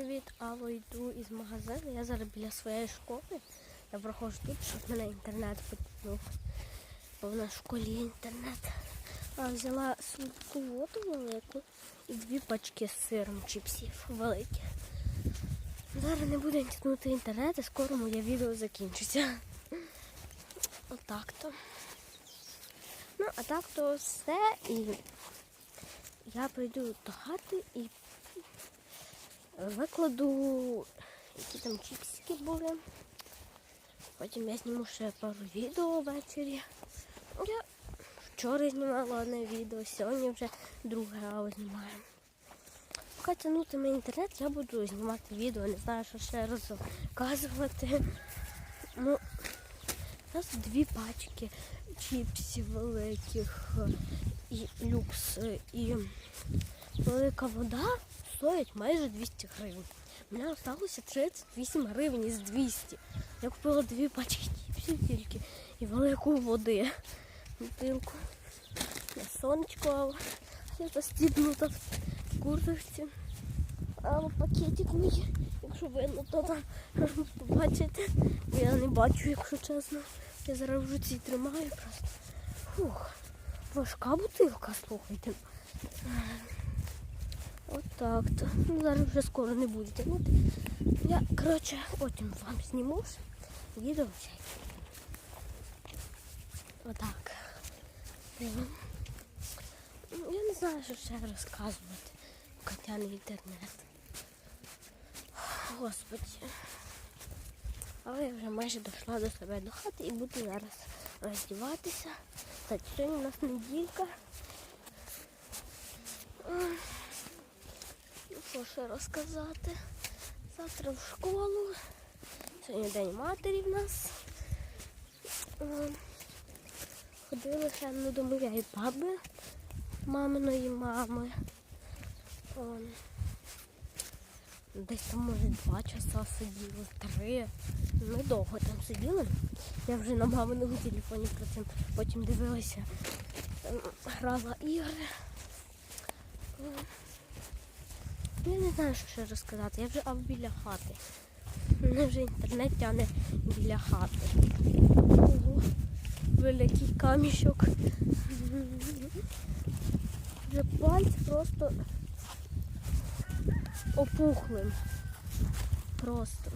Привіт, Ава, йду із магазину. Я зараз біля своєї школи. Я проходжу тут, щоб мене інтернет підтягнув. Бо в нас в школі є інтернет. А взяла сумку воду велику і дві пачки з сиром чіпсів великі. Зараз не буде тягнути інтернет, і скоро моє відео закінчиться. Отак-то. Ну, а так то все. І я прийду до хати і викладу, які там чіпсики були. Потім я зніму ще пару відео ввечері. Я вчора знімала одне відео, сьогодні вже друге але знімаю. Поки тягнутиме інтернет, я буду знімати відео, не знаю, що ще розказувати. Ну, у нас дві пачки чіпсів великих і люкс і велика вода стоїть майже 200 гривень. У мене залишилося 38 гривень із 200. Я купила дві пачки чіпсів тільки і велику води. Бутилку. На сонечко, я застібнута в курточці. А пакетик мій, якщо видно, то там побачите. Я не бачу, якщо чесно. Я зараз в руці тримаю просто. Фух, важка бутилка, слухайте. Отак то. Ну, зараз вже скоро не буде тягнути. Я, коротше, потім вам зніму відео. ще. Отак. Я не знаю, що ще розказувати. Котяний інтернет. Господи. Але я вже майже дійшла до себе до хати і буду зараз роздіватися. Сьогодні у нас неділька. Що ще розказати? Завтра в школу. Сьогодні день матері в нас. Ем, Ходили ще ну, до моєї баби, маминої мами. Ем, Десь там, може, два часа сиділи, три. Ми довго там сиділи. Я вже на маминому телефоні потім, потім дивилася, ем, грала ігри. Я не знаю, що ще розказати. Я вже ав біля хати. Мене вже інтернет тягне біля хати. Ого, великий камішок. Вже пальці просто опухли. Просто.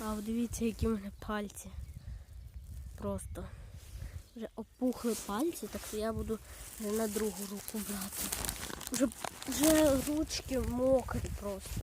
А от дивіться, які в мене пальці. Просто. Вже опухли пальці, так що я буду вже на другу руку брати. Вже, вже ручки мокрі просто.